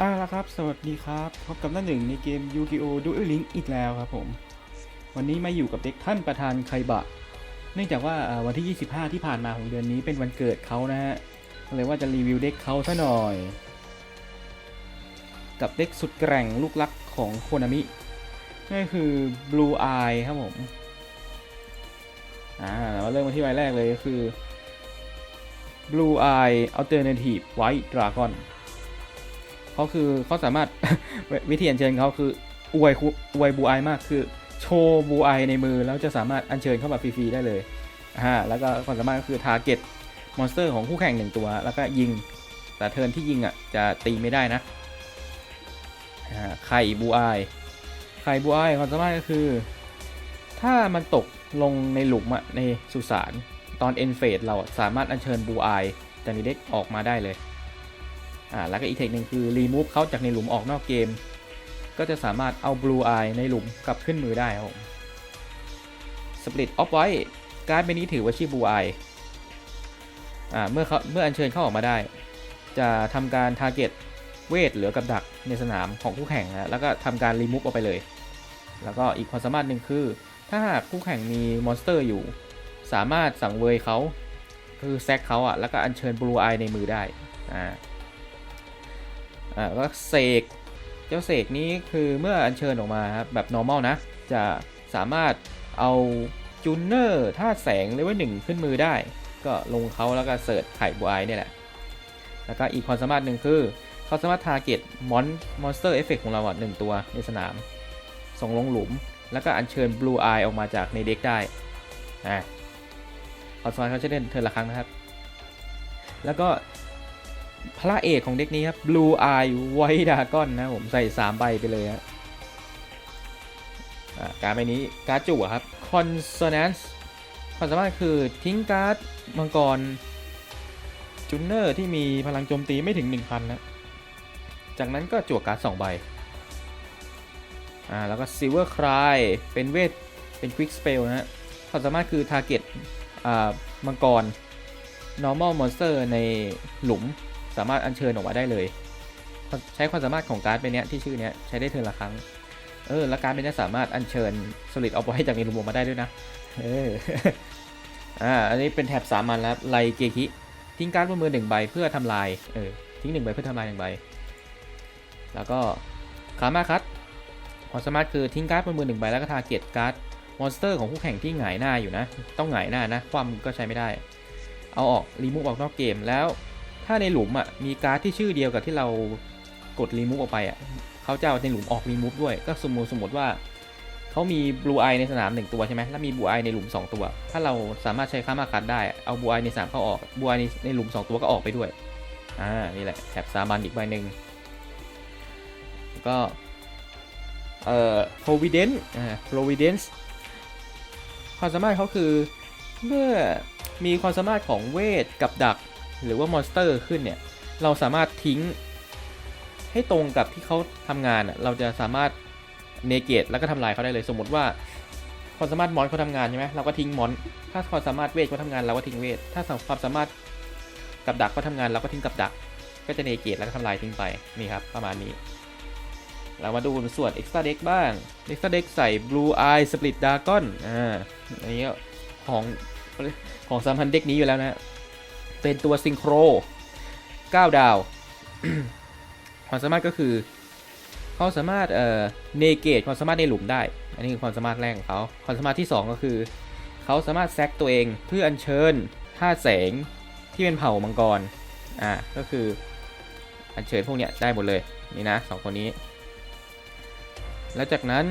อ่าละครับ สวัสดีครับ พบกับหน้าหนึ่งในเกม Yu-Gi-Oh! Duel Link อีกแล้วครับผม วันนี้มาอยู่กับเด็กท่านประธานไคบะ เนื่องจากว่าวันที่ 25 ที่ผ่านมาของเดือนนี้เป็นวันเกิดเขานะฮะเลยว่าจะรีวิวเด็กเขาซะหน่อย กับเด็กสุดแกร่งลูกรักของโคนามินั่นคือ Blue Eye ครับผม อ่าเราเริ่มมาที่ใบแรกเลยก็คือ Blue Eye Alternative White Dragon เขาคือเขาสามารถวิธีอัญเชิญเขาคืออวยอวยบูไอมากคือโชว์บูไอในมือ แล้วจะสามารถอัญเชิญเข้ามาฟรีๆได้เลยอ่าแล้วก็ความสามารถก็คือทาร์เก็ตมอนสเตอร์ของคู่แข่งหนึ่งตัว แล้วก็ยิงแต่เทิร์นที่ยิงอะจะตีไม่ได้นะไข่บูไอไข่บูไอความสามารถก็คือ ถ้ามันตกลงในหลุมอะในสุสานตอนเอ็นเฟสเราสามารถอัญเชิญบูไอแต่ในเด็กออกมาได้เลย อ่าแล้วก็อีกเทคหนึ่งคือ remove เขาจากในหลุมออกนอกเกม ก็จะสามารถเอา blue eye ในหลุมกลับขึ้นมือได้ครับผม split off ไว้การ์ดใบนี้ถือว่าชื่อ blue eye อ่าเมื่อเขาเมื่ออัญเชิญเข้าออกมาได้ จะทำการ target เวทเหลือกับดักในสนามของคู่แข่งนะแล้วก็ทำการ remove ออกไปเลย แล้วก็อีกความสามารถหนึ่งคือ ถ้าหากคู่แข่งมีมอนสเตอร์อยู่ สามารถสั่งเวยเขาคือแซกเขาอะแล้วก็อัญเชิญ blue eye ในมือได้อ่า อ่าก็เสก เจ้าเสกนี้คือเมื่ออัญเชิญออกมาครับแบบ normal นะ จะสามารถเอาจูเนอร์ธาตุแสงเลเวลหนึ่งขึ้นมือได้ ก็ลงเขาแล้วก็เสิร์ชไข่บวยเนี่ยแหละ แล้วก็อีกความสามารถหนึ่งคือเขาสามารถทาร์เก็ตมอนมอนสเตอร์เอฟเฟกของเราหนึ่งตัวในสนามส่งลงหลุม แล้วก็อัญเชิญบลูอายออกมาจากในเด็กได้อ่าความสามารถเขาจะเล่นเทิร์นละครั้งนะครับ แล้วก็ พระเอกของเด็กนี้ครับ Blue Eye White Dragon นะผมใส่ 3 ใบไปเลยฮะการใบนี้การ์ดจั่วครับ Consonance ความสามารถคือทิ้งการ์ดมังกรจูเนอร์ที่มีพลังโจมตีไม่ถึง 1,000 นะ จากนั้นก็จั่วการ์ด2ใบ อ่า แล้วก็ Silver Cry เป็นเวท เป็น Quick Spell นะฮะความสามารถคือ Target อ่า มังกร normal monster ในหลุม สามารถอัญเชิญออกมาได้เลย ใช้ความสามารถของการ์ดไปเนี้ยที่ชื่อเนี้ยใช้ได้เทิร์นละครั้ง เออแล้วการ์ดไปเนี้ยสามารถอัญเชิญ solid เอาไว้จากในรูมออกมาได้ด้วยนะ เออ อ่า อันนี้เป็นแถบสามัญแล้วไลเกคิ ทิ้งการ์ดบนมือหนึ่งใบเพื่อทำลาย เออ ทิ้งหนึ่งใบเพื่อทำลายหนึ่งใบ แล้วก็คามาคัตความสามารถคือทิ้งการ์ดบนมือหนึ่งใบแล้วก็ทาร์เก็ตการ์ดมอนสเตอร์ของคู่แข่งที่หงายหน้าอยู่นะ ต้องหงายหน้านะ ความก็ใช้ไม่ได้ เอาออกรีมูฟออกนอกเกมแล้ว ถ้าในหลุมอะมีการ์ดที่ชื่อเดียวกับที่เรากดรีมูฟออกไปอะเขาจะเอาในหลุมออกรีมูฟด้วย ก็สมมติสมมติว่าเขามีบลูไอในสนามหนึ่งตัวใช่ไหมแล้วมีบลูไอในหลุม 2 ตัว ถ้าเราสามารถใช้ค่ามาคัดได้เอาบลูไอในสนามเข้าออกบลูไอในในหลุม 2 ตัวก็ออกไปด้วยอ่านี่แหละแถบสามัญอีกใบหนึ่งก็เอ่อ providence อ่า providence ความสามารถเขาคือเมื่อมีความสามารถของเวทกับดัก หรือว่ามอนสเตอร์ขึ้นเนี่ยเราสามารถทิ้ง ให้ตรงกับที่เขาทำงานเราจะสามารถเนเกตแล้วก็ทำลายเขาได้เลย สมมติว่าความสามารถมอนเขาทำงานใช่ไหมเราก็ทิ้งมอน ถ้าความสามารถเวทเขาทำงานเราก็ทิ้งเวท ถ้าความสามารถกับดักเขาทำงานเราก็ทิ้งกับดัก ก็จะเนเกตแล้วก็ทำลายทิ้งไป นี่ครับ ประมาณนี้ เรามาดูส่วน extra deck บ้าง extra deck ใส่ blue eye split dragon อ่า อันนี้ของของสามพันเด็กนี้อยู่แล้วนะ เป็นตัวซิงโคร9 ดาว ความสามารถก็คือเขาสามารถเอ่อเนเกตความสามารถในหลุมได้ อันนี้คือความสามารถแรกของเขาความสามารถที่ 2 ก็คือเขาสามารถแซกตัวเองเพื่ออัญเชิญธาตุแสงที่เป็นเผ่ามังกร อ่า ก็คืออัญเชิญพวกเนี้ยได้หมดเลยนี่นะสองคนนี้ แล้วจากนั้น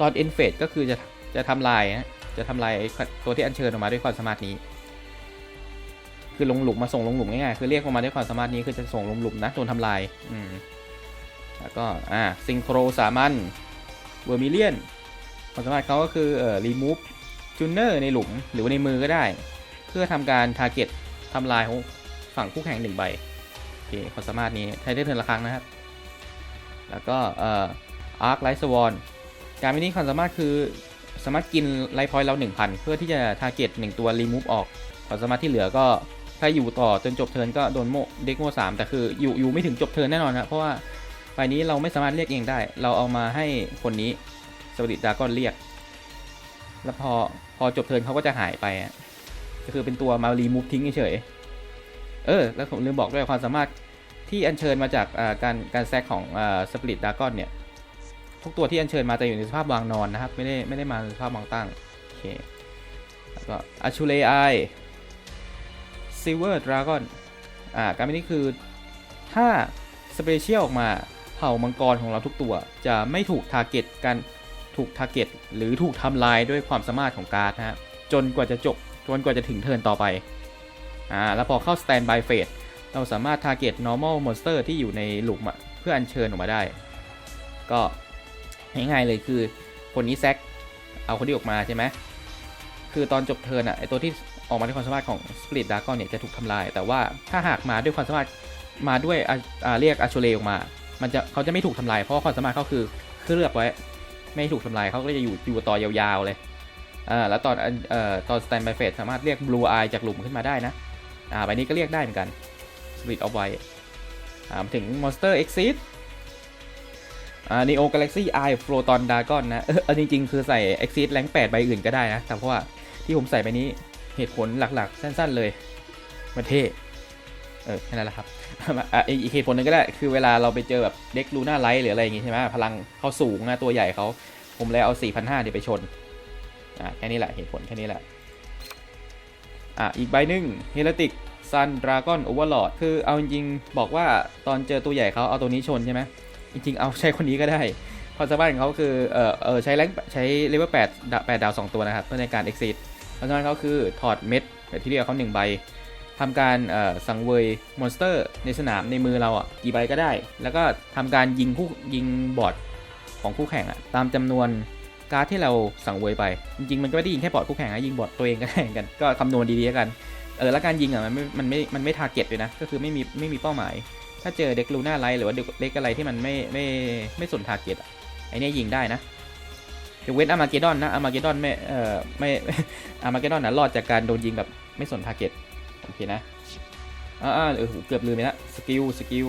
ตอนเอ็นเฟดก็คือจะจะทำลายฮะจะทำลายตัวที่อัญเชิญออกมาด้วยความสามารถนี้ คือลงหลุมมาส่งลงหลุมง่ายๆคือเรียกออกมาด้วยความสามารถนี้คือจะส่งลงหลุมนะโดนทำลายอืมแล้วก็อ่าซิงโครสามัญเวอร์มิเลียนความสามารถเขาก็คือเอ่อรีมูฟจูเนอร์ในหลุมหรือว่าในมือก็ได้ เพื่อทำการทาร์เก็ตทำลายของฝั่งคู่แข่งหนึ่งใบโอเคความสามารถนี้ใช้ได้เทิร์นละครั้งนะครับ แล้วก็เอ่ออาร์คไลท์สวอนการมินิความสามารถคือสามารถกินไลฟ์พอยต์เรา 1,000 เพื่อที่จะทาร์เก็ต1ตัวรีมูฟออกความสามารถที่เหลือก็ ถ้าอยู่ต่อจนจบเทิร์นก็โดนโมเด็กโมสามแต่คืออยู่อยู่ไม่ถึงจบเทิร์นแน่นอนครับเพราะว่าไฟนี้เราไม่สามารถเรียกเองได้ เราเอามาให้คนนี้สวัสดิดากอนเรียก แล้วพอพอจบเทิร์นเขาก็จะหายไปก็คือเป็นตัวมารีมูฟทิ้งเฉยเออแล้วผมลืมบอกด้วยความสามารถที่อัญเชิญมาจากการการแซกของสปริตดากอนเนี่ยทุกตัวที่อัญเชิญมาจะอยู่ในสภาพวางนอนนะครับ ไม่ได้ไม่ได้มาในสภาพวางตั้งโอเคแล้วก็อาชูเลไอ ซิเวอร์ดราก้อนอ่าการเป็นนี้คือถ้าสเปเชียลออกมาเผ่ามังกรของเราทุกตัว จะไม่ถูกทาร์เก็ตกันถูกทาร์เก็ตหรือถูกทำลายด้วยความสามารถของการ์ดนะฮะจนกว่าจะจบจนกว่าจะถึงเทิร์นต่อไปอ่าแล้วพอเข้าสแตนบายเฟสเราสามารถทาร์เก็ต normal monster ที่อยู่ในหลุมอะเพื่ออัญเชิญออกมาได้ ก็ง่ายๆเลยคือคนนี้แซกเอาคนที่ออกมาใช่ไหมคือตอนจบเทิร์นอะไอตัวที่ ออกมาด้วยความสามารถของ Split Dragon เนี่ยจะถูกทำลาย แต่ว่าถ้าหากมาด้วยความสามารถมาด้วยเรียกอาชูเลออกมา มันจะเขาจะไม่ถูกทำลายเพราะว่าความสามารถเขาคือเคลือบไว้ ไม่ถูกทำลายเขาก็จะอยู่อยู่ต่อยาวๆเลยอ่าแล้วตอนอันเอ่อตอน Stand by Fate สามารถเรียก Blue Eye จากหลุมขึ้นมาได้นะอ่าใบนี้ก็เรียกได้เหมือนกัน Split of White อ่ามาถึง Monster Exit อ่า Neo Galaxy Eye Photon Dragon นะเออเอาจริง ๆ คือใส่ Exit แรง8ใบอื่นก็ได้นะแต่เพราะว่าที่ผมใส่ไปนี้ เหตุผลหลักๆ สั้น ๆ เลยมันเท่เออแค่นั้นแหละครับอะอีกเหตุผลหนึงก็ได้ คือเวลาเราไปเจอแบบเด็กลูน่าไลท์หรืออะไรอย่างงี้ใช่ไหมพลังเขาสูงนะตัวใหญ่เขาผมเลยเอา 4,500เดี๋ยวไปชน อะแค่นี้แหละเหตุผลแค่นี้แหละ อะอีกใบหนึ่งเฮลติกซันดราก้อนโอเวอร์ลอดคือเอาจริงๆบอกว่าตอนเจอตัวใหญ่เขาเอาตัวนี้ชนใช่ไหมจริงๆ เอาใช้คนนี้ก็ได้ความสามารถของเขาคือเออเออใช้แรงใช้เลเวล8ดาว8ดาว2ตัวนะครับเพื่อในการ exit ความสามารถเขาคือถอดเม็ดแบคทีเรียเขา1ใบทำการเอ่อสังเวยมอนสเตอร์ในสนามในมือเราอะกี่ใบก็ได้ แล้วก็ทำการยิงคู่ยิงบอดของคู่แข่งอะตามจำนวนการ์ดที่เราสังเวยไป จริงๆมันก็ไม่ได้ยิงแค่บอดคู่แข่งนะยิงบอดตัวเองก็ได้กัน ก็คำนวณดีๆกันเออแล้วการยิงอะมันไม่มันไม่มันไม่ทาร์เก็ตเลยนะ ก็คือไม่มีไม่มีเป้าหมาย ถ้าเจอเด็กลูน่าไลท์หรือว่าเด็กเล็กอะไรที่มันไม่ไม่ไม่สนทาร์เก็ตอะไอเนี้ยยิงได้นะ ยกเว้นอามาเกดอนนะอามาเกดอนไม่เอ่อไม่อามาเกดอนนะรอดจากการโดนยิงแบบไม่สนทาร์เก็ตโอเคนะอ่าเออเกือบลืมไปละสกิลสกิล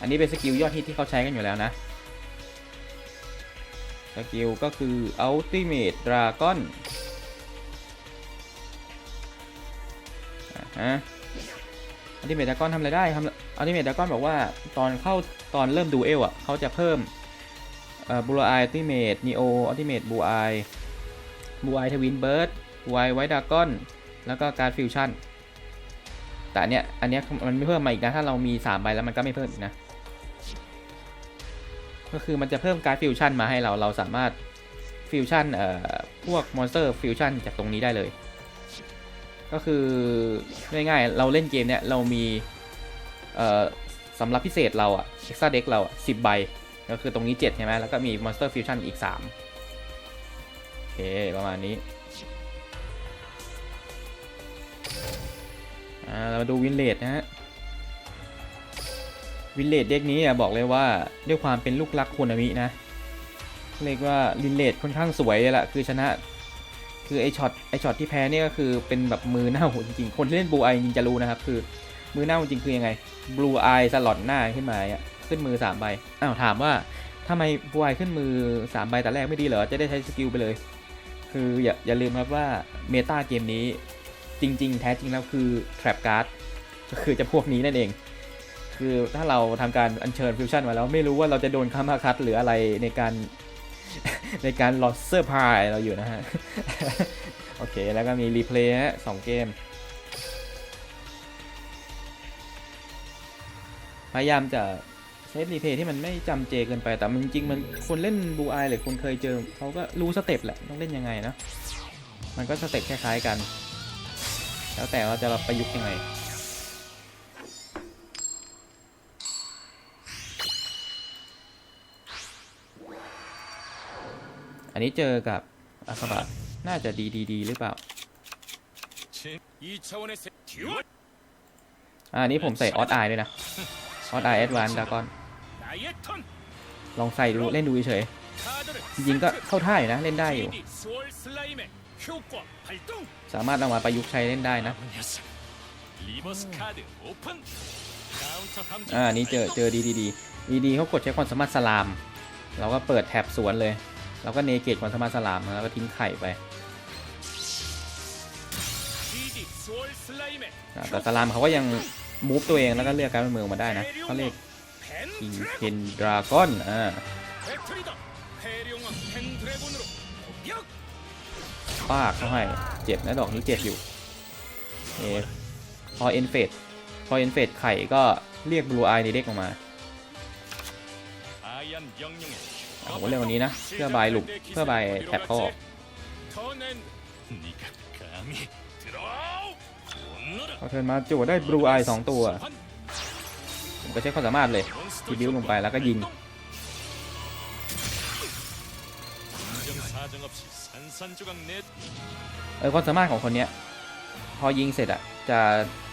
อันนี้เป็นสกิลยอดฮิตที่เขาใช้กันอยู่แล้วนะสกิลก็คือ Ultimate Dragon อ่าฮะอัลติเมทดากอนทำอะไรได้ทำอัลติเมทดากอนบอกว่าตอนเข้าตอนเริ่มดูเอลอะเขาจะเพิ่ม บูรไออัลติเมทนีโออัลติเมทบูไอบูไอทวินเบิร์ดบูไอไวท์ดากอน แล้วก็การฟิวชั่น แต่อันเนี้ย อันเนี้ยมันไม่เพิ่มมาอีกนะ ถ้าเรามี 3 ใบแล้วมันก็ไม่เพิ่มอีกนะ ก็คือมันจะเพิ่มการฟิวชั่นมาให้เรา เราสามารถฟิวชั่นเอ่อ พวกมอนสเตอร์ฟิวชั่นจากตรงนี้ได้เลย ก็คือง่ายๆ เราเล่นเกมเนี้ยเรามี เอ่อสำหรับพิเศษเราอะ extra deck เราอะสิบใบ ก็คือตรงนี้ 7 ใช่ไหมแล้วก็มี monster fusion อีก 3 โอเค ประมาณนี้เรามาดูวินเลดนะฮะ วินเลดเด็กนี้อะบอกเลยว่าด้วยความเป็นลูกรักโคนามินะ เรียกว่าวินเลดค่อนข้างสวยเลยละคือชนะ คือไอช็อตไอช็อตที่แพ้เนี่ยก็คือเป็นแบบมือเน่าจริงๆ คนที่เล่นบูไอจริงจะรู้นะครับ คือมือเน่าจริงคือยังไงบลูไอสลอดหน้าขึ้นมาอะ ขึ้นมือ3ใบอ้าวถามว่าทำไมบูไอขึ้นมือ3ใบแต่แรกไม่ดีเหรอ จะได้ใช้สกิลไปเลย คืออย่าอย่าลืมครับว่าเมตาเกมนี้จริง ๆ แท้จริงแล้วคือ trap card ก็คือจะพวกนี้นั่นเอง คือถ้าเราทำการอัญเชิญฟิวชั่นมาแล้วไม่รู้ว่าเราจะโดนคามาคัตหรืออะไรในการในการลอสเซอร์พายเราอยู่นะฮะ โอเค แล้วก็มีรีเพลย์ฮะสองเกม พยายามจะ เซตรีเพย์ที่มันไม่จำเจเกินไปแต่จริงๆมันคนเล่นบูไอหรือคนเคยเจอเขาก็รู้สเต็ปแหละต้องเล่นยังไงนะ มันก็สเต็ปคล้ายๆกัน แล้วแต่เราจะประยุกต์ยังไงอันนี้เจอกับอาสบะน่าจะดีๆดีหรือเปล่า อันนี้ผมใส่ออสไอด้วยนะ ออดไอแอดวานดากอน ลองใส่ดูเล่นดูเฉย จริงๆก็เข้าท่ายู่นะ เล่นได้อยู่ สามารถเอามาประยุกต์ใช้เล่นได้นะ อ่า นี่เจอเจอดีดีดีดีดีเขากดใช้ความสามารถสลาม เราก็เปิดแถบสวนเลย เราก็เนเกตความสามารถสลามแล้วก็ทิ้งไข่ไปแต่สลามเขาก็ยัง มูฟตัวเองแล้วก็เลือกการเป็นมืองมาได้นะเขาเรียกคิงเพนดรากอนอ่าปากเขาให้เจ็บนะดอกนี้เจ็บอยู่เอพอเอ็นเฟดพอเอ็นเฟดไข่ก็เรียกบลูไอในเด็กออกมาผมเรื่องวันนี้นะเพื่อบายหลุมเพื่อบายแท็บเขาออก พอเทินมาจู่ได้บลูไอสองตัว ผมก็ใช้ความสามารถเลยทีบิ้วลงไปแล้วก็ยิงเออความสามารถของคนนี้พอยิงเสร็จอะจะ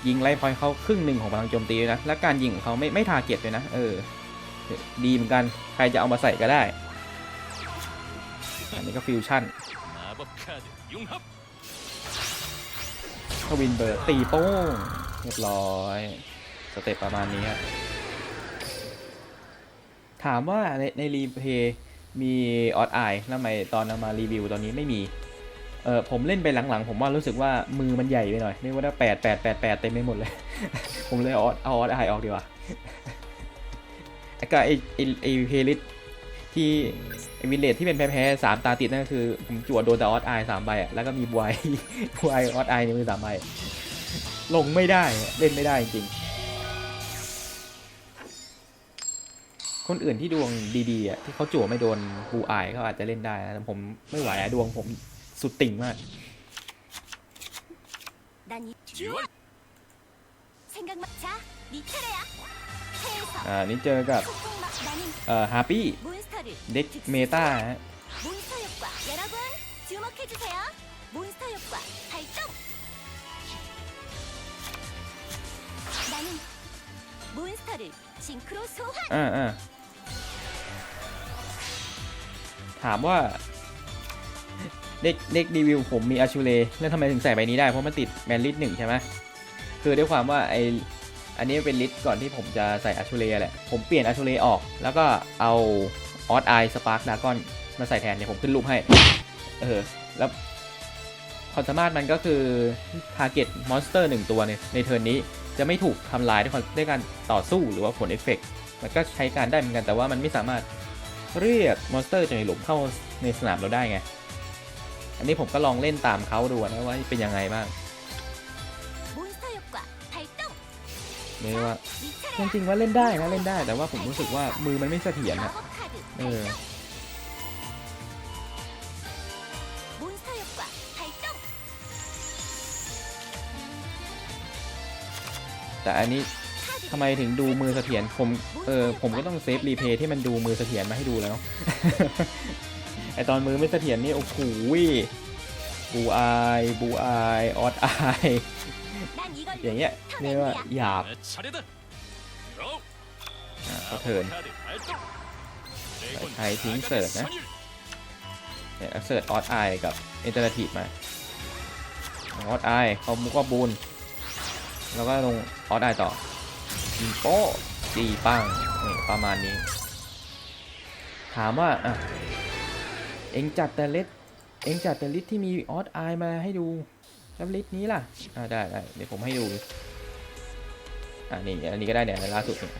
ยิงไล่พอยเขาครึ่งหนึ่งของพลังโจมตีนะ และการยิงของเขาไม่ไม่ทาเก็ตเลยนะ เออ ดีเหมือนกัน ใครจะเอามาใส่ก็ได้ อันนี้ก็ฟิวชั่น ทวินเบิร์ดตีโป้งเรียบร้อย สเต็ปประมาณนี้ถามว่าในในรีเพย์มีออดไอแล้วทำไมตอนเอามารีวิวตอนนี้ไม่มี เออผมเล่นไปหลังๆ ผมว่ารู้สึกว่ามือมันใหญ่ไปหน่อย ไม่ว่าได้แปดแปดแปดแปดเต็มไปหมดเลย ผมเลยเอาอดเอาออดไอออกดีกว่าไอ้ก็ไอไอไอเพลิสที่เอมิเลตที่เป็นแพ้ๆสามตาติดนั่นคือผมจั่วโดนแต่ออสไอสามใบอะแล้วก็มีบวยบวยออสไอในมือสามใบลงไม่ได้เล่นไม่ได้จริงคนอื่นที่ดวงดีๆอะที่เขาจั่วไม่โดนบูอาเขาอาจจะเล่นได้นะแต่ผมไม่ไหวอะดวงผมสุดติ่งมากอ่านี่เจอกับ เอ่อฮาร์ปี้เด็กเมตาฮะอ่าอ่าถามว่าเด็กเด็กดีวิวผมมีอาชูเลแล้วทำไมถึงใส่ใบนี้ได้เพราะมันติดแมนลิสหนึ่งใช่ไหมคือด้วยความว่าไอ อันนี้เป็นลิสต์ก่อนที่ผมจะใส่อาชูเลแหละ ผมเปลี่ยนอาชูเลออก แล้วก็เอาออสไอสปาร์คดากอนมาใส่แทนเนี่ยผมขึ้นรูปให้ เออ แล้วความสามารถมันก็คือทาร์เก็ตมอนสเตอร์หนึ่งตัวในในเทิร์นนี้จะไม่ถูกทำลายด้วยด้วยการต่อสู้หรือว่าผลเอฟเฟกต์มันก็ใช้การได้เหมือนกันแต่ว่ามันไม่สามารถเรียกมอนสเตอร์จากในหลุมเข้าในสนามเราได้ไง อันนี้ผมก็ลองเล่นตามเขาดูนะว่าเป็นยังไงบ้าง เรียว่าจริงๆว่าเล่นได้นะเล่นได้แต่ว่าผมรู้สึกว่ามือมันไม่เสถียรอะเออแต่อันนี้ทำไมถึงดูมือเสถียรผมเออผมก็ต้องเซฟรีเพย์ที่มันดูมือเสถียรมาให้ดูแล้วไอตอนมือไม่เสถียรนี่โอ้โหบูอายบูอายออดอาย อย่างเงี้ยเรียกว่าหยาบก็เทินใช้ทิ้งเสิร์ชนะเนี่ยเสิร์ชออสไอกับเอเจนติทมาออสไอเขามุกว่าบูนแล้วก็ลงออสไอต่อยิโป้ะตีปังนี่ประมาณนี้ ถามว่าอะเอ็งจัดแต่เล็ดเอ็งจัดแต่ลิสที่มีออสไอมาให้ดู แล้วลิสต์นี้ล่ะ อ่าได้ได้เดี๋ยวผมให้ดู อ่านี่อันนี้ก็ได้เนี่ยล่าสุดเนี่ย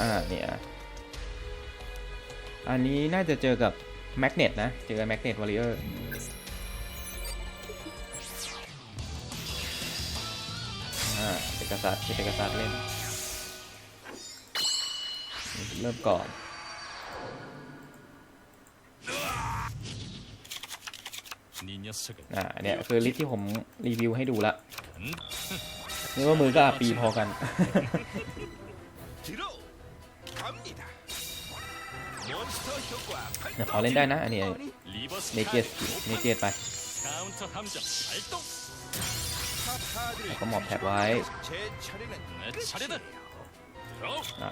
อ่าเนี่ยอันนี้น่าจะเจอกับแมกเนตนะ เจอกับแมกเนตวอริเออร์อ่าเป็นกษัตริย์เป็นกษัตริย์เล่น เริ่มก่อน อ่าเนี่ยคือลิสที่ผมรีวิวให้ดูละนี่ว่ามือก็อาปีพอกันแต่พอเล่นได้นะ อันนี้เนเกสเนเกสไปแล้วก็หมอบแท็บไว้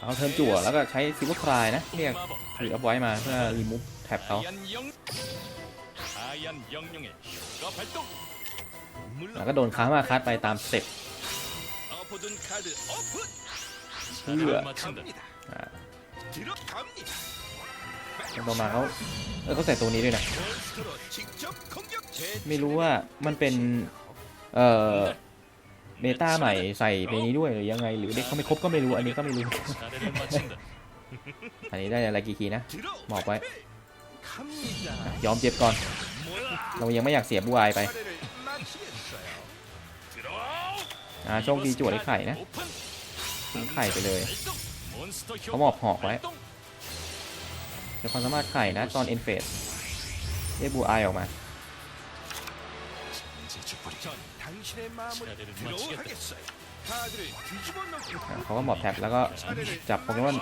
เอาเทิร์นจั่วแล้วก็ใช้ซิวคลายนะเรียกถือเอาไว้มาเพื่อรีมูฟแท็บเขา แล้วก็โดนค้ามาคัดไปตามสเต็ปเพื่อต่อมาเขาเขาใส่ตัวนี้ด้วยนะ ไม่รู้ว่ามันเป็น เอ่อเมตาใหม่ใส่เพนี้ด้วยหรือยังไง หรือเด็กเขาไม่ครบก็ไม่รู้ อันนี้ก็ไม่รู้ อันนี้ได้อะไรกี่คีนะบอกไว้ ยอมเจ็บก่อน เรายังไม่อยากเสียบูไอไปอ่าโชคดีจวดไอ้ไข่นะทิ้งไข่ไปเลยเขาหมอบหอกไว้เดี๋ยวความสามารถไข่นะตอนเอ็นเฟสเรีบูไอออกมาเขาก็หมอบแท็บแล้วก็จับโปเกมอน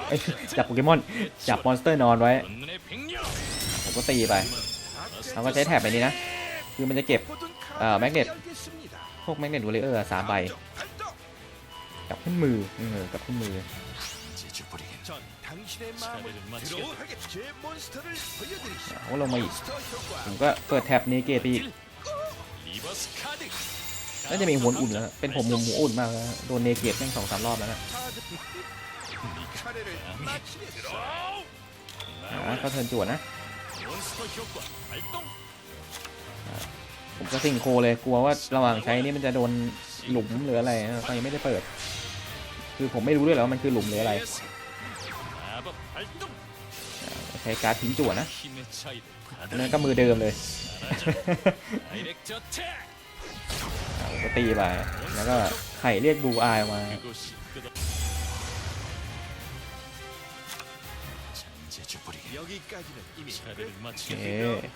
จับโปเกมอนจับมอนสเตอร์นอนไว้ ผมก็ตีไปแล้วก็ใช้แถบไปนี้นะ คือมันจะเก็บเอ่อแมกเนตพวกแมกเนตวอลเลอร์สามใบกับขึ้นมือเออกับขึ้นมือเขาลงมาอีก ผมก็เปิดแท็บนี้เกตไปอีกล้วจะมีหัวอุ่นแล้ว เป็นผมมุมหัวอุ่นมากแล้โดนเนเกตตั้งสองสามรอบแล้วนะก็เทินจวดนะ ผมจะสิงโคเลยกลัวว่าระหว่างใช้นี่มันจะโดนหลุมหรืออะไรนะตอนยังไม่ได้เปิด คือผมไม่รู้ด้วยหรอว่ามันคือหลุมหรืออะไรใช้การทิ้งจั่วนะนั่นก็มือเดิมเลยก็ตีไปแล้วก็ไข่เรียกบูอายมา 여기까지는 이미 차례를 โอ 마치겠다 เค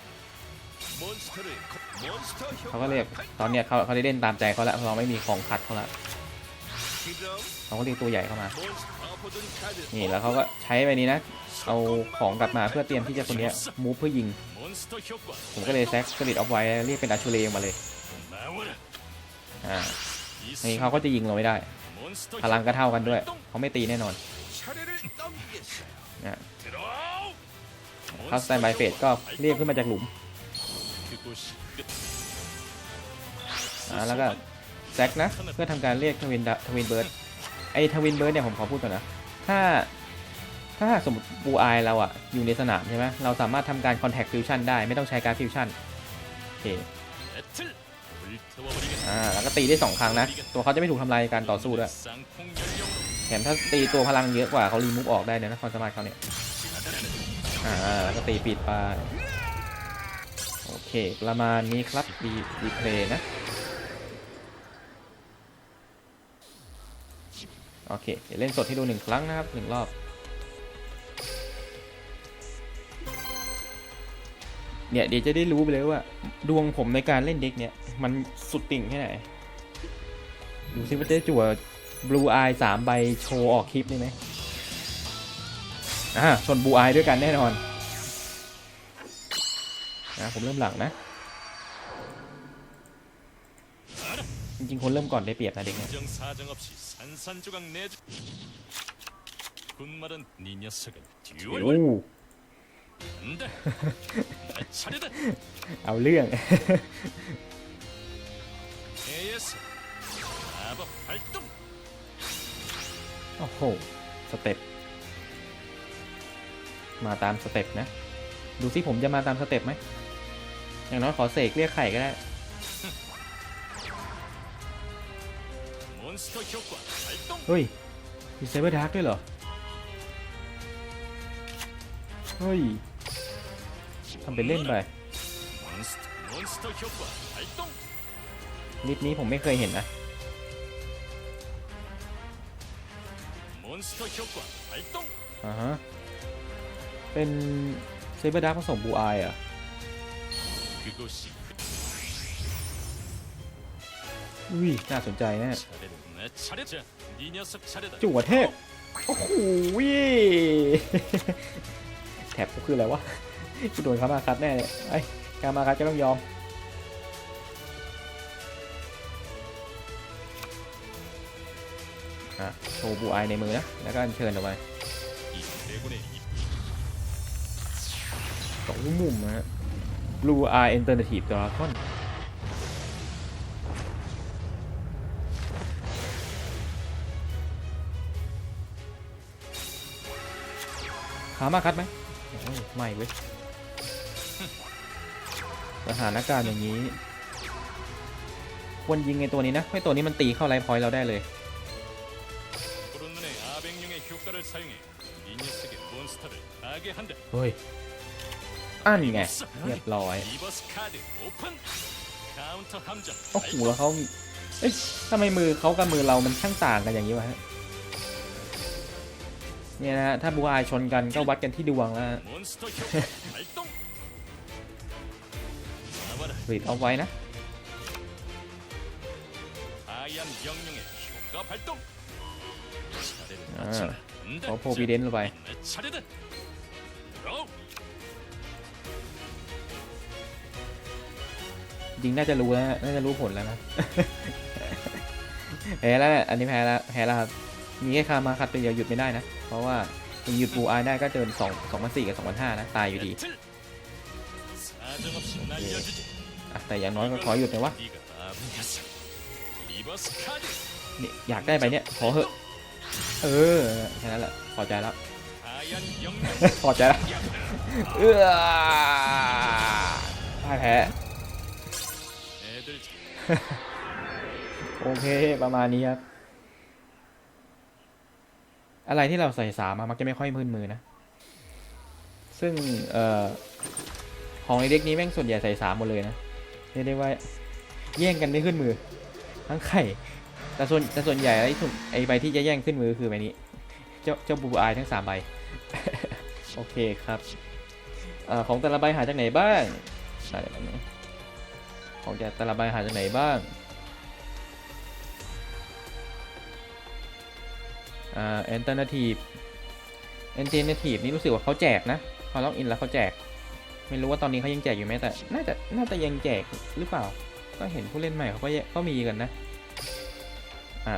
몬스터를 거- 몬스터 เขา 효과 ก็เรียก ตอนเนี้ยเขาเขาได้เล่นตามใจเขาแล้วเราไม่มีของขัดเขาแล้ว 그럼 เขาก็เรียกตัวใหญ่เข้ามา 몬스터 아포든 카드 นี่แล้วเขาก็ใช้ไปนี้นะ เอาของกลับมาเพื่อเตรียมที่จะคนเนี้ยมูฟเพื่อยิง 몬스터 효과 ผมก็เลยแซกสลิดออฟไว้เรียกเป็นอาชูเลมาเลย 나와라 อ่า 이 นี่เขาก็จะยิงเราไม่ได้ 몬스터 พลังก็เท่ากันด้วย 발동 เขาไม่ตีแน่นอน 차례를 넘기겠어요 นะ 들어 เขาสแตนบายเฟสก็เรียกขึ้นมาจากหลุมแล้วก็แซกนะเพื่อทำการเรียกทวินทวินเบิร์ดไอทวินเบิร์ดเนี่ยผมขอพูดก่อนนะถ้าถ้าสมมติบูไอเราอะอยู่ในสนามใช่ไหมเราสามารถทำการคอนแทคฟิวชั่นได้ไม่ต้องใช้การฟิวชั่นโอเคแล้วก็ตีได้ 2 ครั้งนะ ตัวเขาจะไม่ถูกทำลายการต่อสู้ด้วยแถมถ้าตีตัวพลังเยอะกว่าเขารีมูฟออกได้เนี่ยนะความสามารถเขาเนี่ย อ่าแล้วก็ตีปิดไปโอเค ประมาณนี้ครับดีดีเพลย์นะ โอเค เดี๋ยวเล่นสดให้ดูหนึ่งครั้งนะครับหนึ่งรอบ เนี่ย เดี๋ยวจะได้รู้ไปเลยว่า ดวงผมในการเล่นเด็กเนี่ย มันสุดติ่งแค่ไหน ดูซิว่าจะจั่วบลูอายสามใบโชว์ออกคลิปได้ไหม อ่าชนบูไอด้วยกันแน่นอนนะผมเริ่มหลังนะ จริงๆ คนเริ่มก่อนได้เปรียบนะเด็กเนี่ยโอ้เอาเรื่องโอ้โห สเต็ป มาตามสเต็ปนะ ดูซิผมจะมาตามสเต็ปไหม อย่างน้อยขอเสกเรียกไข่ก็ได้ เฮ้ย มีเซเบอร์ดาร์กด้วยเหรอ เฮ้ย ทำเป็นเล่นไปนิดนี้ผมไม่เคยเห็นนะอ่าฮะ เป็นเซเบอร์ดักผสมบูอายอะอุ้ยน่าสนใจแน่จู่วเทพ โอ้โหแถบก็คืออะไรวะกูโดนเขามาคัดแน่เลยไอ้กามาคัดจะต้องยอมโชว์บูไอในมือนะ แล้วก็เชิญออกไป องมุมนะฮะ Blue R Alternative Dragon ขามาคัดไหมไม่เว้ยสถานการณ์อย่างนี้ ควรยิงไงตัวนี้นะไม่ตัวนี้มันตีเข้าไลฟ์พอยต์เราได้เลยเฮ้ย อันไงเรียบร้อยโอ้โหแล้วเขาเอ๊ะทำไมมือเขากับมือเรามันช่างต่างกันอย่างนี้วะเนี่ยนะถ้าบูอายชนกันก็วัดกันที่ดวงแล้วรีดเอาไว้นะขอโพบีเดนลงไป จริงน่าจะรู้แล้วน่าจะรู้ผลแล้วนะแพ้แล้วอันนี้แพ้แล้วแพ้แล้วครับมีแค่คามาคัดเป็นเดียวหยุดไม่ได้นะ เพราะว่าหยุดบูอายได้ก็เจอสองสองพันสี่กับสองพันห้านะ ตายอยู่ดีแต่อย่างน้อยก็ขอหยุดหน่ยวะนี่อยากได้ไปเนี่ยขอเหอะ เออแค่นั้นแหละพอใจแล้วพอใจแล้วเออพ่ายแพ้ โอเค ประมาณนี้ครับ อะไรที่เราใส่สามมามักจะไม่ค่อยมืนมือนะ ซึ่งเอ่อของในเด็กนี้แม่งส่วนใหญ่ใส่สามหมดเลยนะเรียกได้ว่าแย่งกันไม่ขึ้นมือ ทั้งไข่แต่ส่วนแต่ส่วนใหญ่ไอ้สุไอ้ใบที่จะแย่งขึ้นมือคือใบนี้ เจ้าเจ้าบูอายทั้งสามใบ โอเคครับเอ่อของแต่ละใบหาจากไหนบ้างได้แล้วนะ ของแต่ละใบหาจากไหนบ้าง อ่า alternative alternative นี่รู้สึกว่าเขาแจกนะพอล็อกอินแล้วเขาแจก ไม่รู้ว่าตอนนี้เขายังแจกอยู่ไหมแต่ น่าจะ น่าจะยังแจกหรือเปล่า ก็เห็นผู้เล่นใหม่เขาก็ก็มีกันนะ อ่า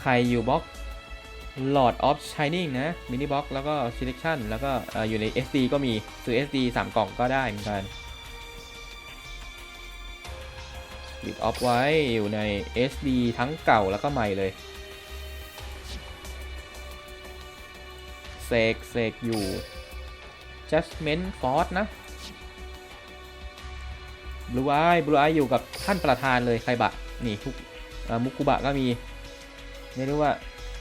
ใครอยู่บล็อก Lord of Shining นะ มินิบ็อกแล้วก็ Selection แล้วก็เอ่ออยู่ใน SD ก็มี ซื้อ SD 3 กล่องก็ได้เหมือนกัน ลิดออฟไว้อยู่ใน SD ทั้งเก่าแล้วก็ใหม่เลยเสกเสกอยู่ Judgment Force นะ Blue Eye Blue Eye อยู่กับท่านประธานเลยใครบะ นี่ทุกมุกุบะก็มีเรียกได้ว่า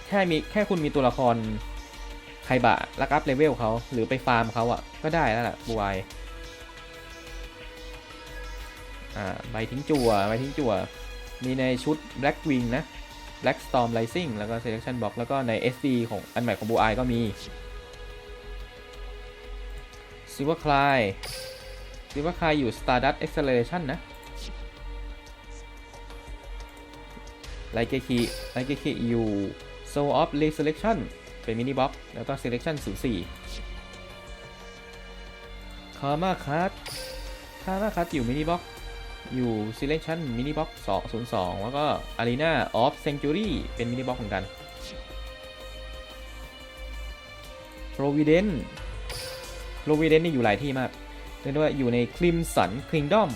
แค่มีแค่คุณมีตัวละครใครบะลักอัพเลเวลเขาหรือไปฟาร์มเขาอะก็ได้แล้วล่ะ Blue Eye อ่่าใบทิ้งจั่วใบทิ้งจั่ว มีในชุด Black Wing นะ Black Storm Rising แล้วก็ Selection Box แล้วก็ใน SD ของอันใหม่ของ Blue Eye ก็มี Silver Cry Silver Cry อยู่ Stardust Acceleration นะไลเกคีไลเกคีอยู่ Soul of Resurrection เป็นมินิบ็อกแล้วก็ Selection 04คามาคัตคามาคัตอยู่มินิบ็อก อยู่ Selection มินิบ็อก202 แล้วก็ Arena of Sanctuary เป็นมินิบ็อกเหมือนกัน Providence Providence นี่อยู่หลายที่มากเรียกได้ว่าอยู่ใน Crimson Kingdom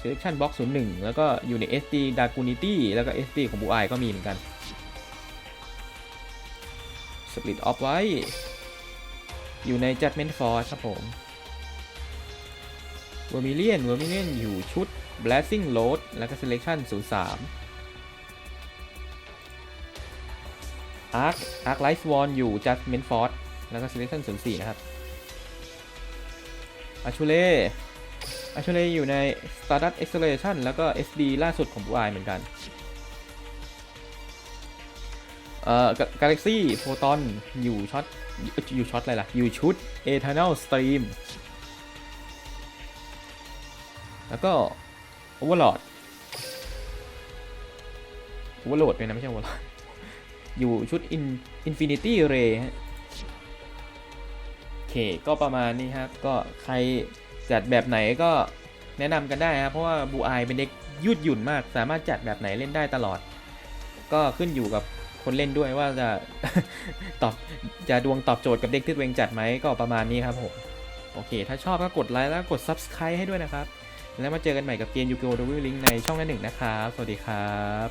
Selection Box 01 แล้วก็อยู่ใน SD Dragunity แล้วก็ SD ของ Blue Eye ก็มีเหมือนกัน Split Off ไว้ อยู่ใน Judgment Force ครับผม Vermilion Vermilion อยู่ชุด Blessing Load แล้วก็ Selection 03 Arc Arc Light Swan อยู่ Judgment Force แล้วก็ Selection 04 นะครับอาชูเล่อาชูเล่อยู่ใน Stardust Acceleration แล้วก็ SD ล่าสุดของ Blue Eye เหมือนกันเอ่อ Galaxy Photon อยู่ช็อตอยู่ช็อตอะไรล่ะ อยู่ชุด Eternal Stream แล้วก็ Overlord Overlord เป็นนะไม่ใช่ Overlord อยู่ชุด In Infinity Ray ฮะโอเคก็ประมาณนี้ครับ ก็ใครจัดแบบไหนก็แนะนำกันได้ครับเพราะว่าบูอายเป็นเด็กยืดหยุ่นมาก สามารถจัดแบบไหนเล่นได้ตลอด ก็ขึ้นอยู่กับคนเล่นด้วยว่าจะตอบจะดวงตอบโจทย์กับเด็กที่ตัวเองจัดไหมก็ประมาณนี้ครับผม โอเค ถ้าชอบก็กดไลค์แล้วก็กด Subscribe ให้ด้วยนะครับ แล้วมาเจอกันใหม่กับเกมยูกิโอเดวิลลิงในช่องหน้าหนึ่งนะครับ สวัสดีครับ